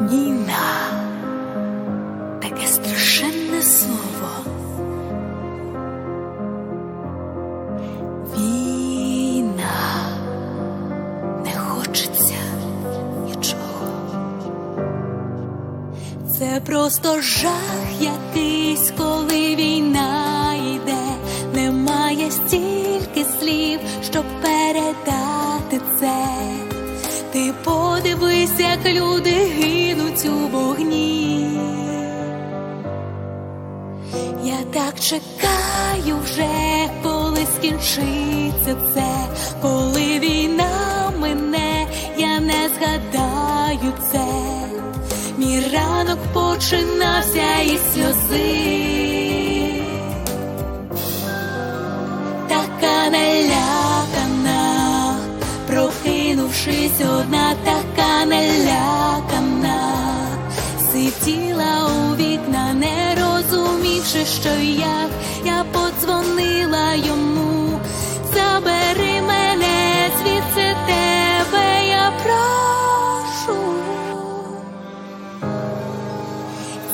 Ніна таке страшенне слово. Війна не хочеться нічого. Це просто жах якийсь, коли війна йде, немає стільки слів, щоб передати це. Ти подивись, як люди у вогні. Я так чекаю вже, коли скінчиться це, коли війна мене, я не згадаю це. Мій ранок починався із сльози. Така налякана, прокинувшись одна, така налякана, сиділа у вікна, не розумівши, що як я подзвонила йому, забери мене звідси тебе, я прошу.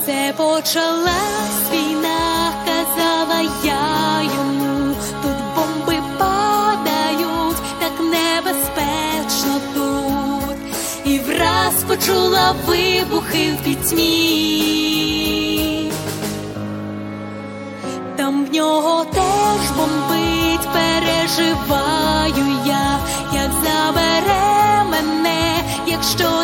Це почалась враз почула вибухи в пітьмі. Там в нього теж бомбить, переживаю я, як забере мене, якщо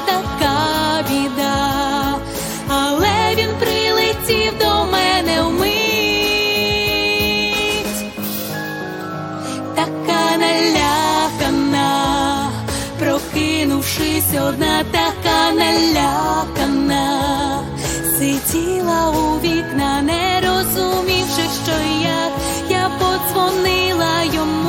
прокинувшись одна, така налякана, сиділа у вікна, не розумівши, що як. Я подзвонила йому,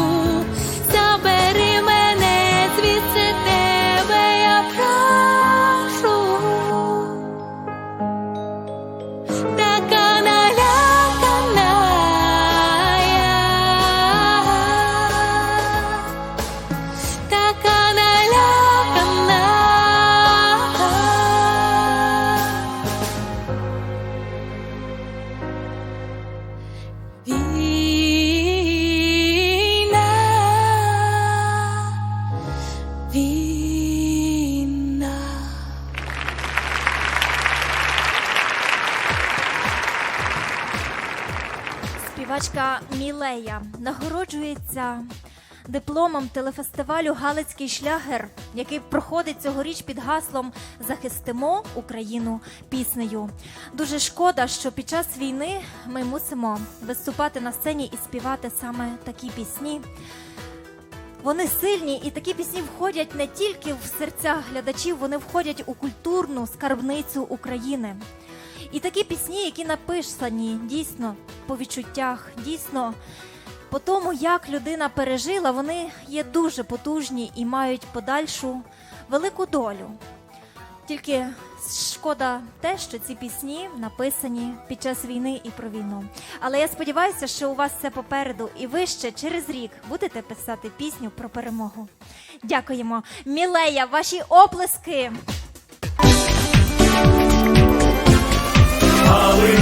Співачка Мілея нагороджується дипломом телефестивалю Галицький шлягер, який проходить цьогоріч під гаслом Захистимо Україну піснею. Дуже шкода, що під час війни ми мусимо виступати на сцені і співати саме такі пісні. Вони сильні, і такі пісні входять не тільки в серця глядачів, вони входять у культурну скарбницю України. І такі пісні, які написані дійсно по відчуттях, дійсно по тому, як людина пережила, вони є дуже потужні і мають подальшу велику долю. Тільки шкода те, що ці пісні написані під час війни і про війну. Але я сподіваюся, що у вас все попереду, і ви ще через рік будете писати пісню про перемогу. Дякуємо, Мілея, ваші оплески. Hallelujah.